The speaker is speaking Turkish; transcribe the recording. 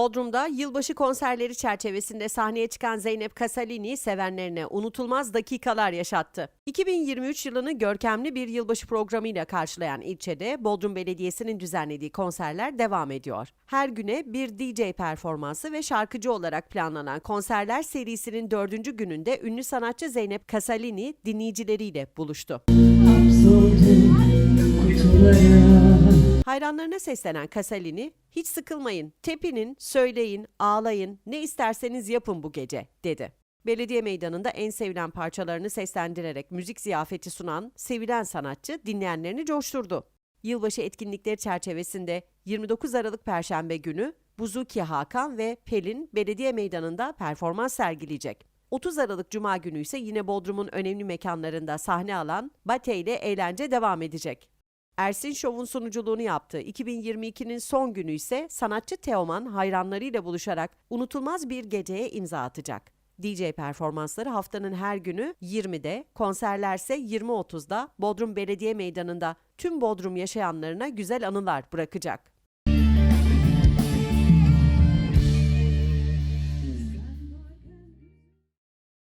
Bodrum'da yılbaşı konserleri çerçevesinde sahneye çıkan Zeynep Kasalini sevenlerine unutulmaz dakikalar yaşattı. 2023 yılını görkemli bir yılbaşı programıyla karşılayan ilçede Bodrum Belediyesi'nin düzenlediği konserler devam ediyor. Her güne bir DJ performansı ve şarkıcı olarak planlanan konserler serisinin dördüncü gününde ünlü sanatçı Zeynep Kasalini dinleyicileriyle buluştu. Kutulara Hayranlarına seslenen Kasalini, hiç sıkılmayın, tepinin, söyleyin, ağlayın, ne isterseniz yapın bu gece, dedi. Belediye meydanında en sevilen parçalarını seslendirerek müzik ziyafeti sunan sevilen sanatçı dinleyenlerini coşturdu. Yılbaşı etkinlikleri çerçevesinde 29 Aralık Perşembe günü Buzuki Hakan ve Pelin belediye meydanında performans sergileyecek. 30 Aralık Cuma günü ise yine Bodrum'un önemli mekanlarında sahne alan Bate ile eğlence devam edecek. Ersin Şov'un sunuculuğunu yaptığı 2022'nin son günü ise sanatçı Teoman hayranlarıyla buluşarak unutulmaz bir geceye imza atacak. DJ performansları haftanın her günü 20'de, konserlerse 20.30'da Bodrum Belediye Meydanı'nda tüm Bodrum yaşayanlarına güzel anılar bırakacak.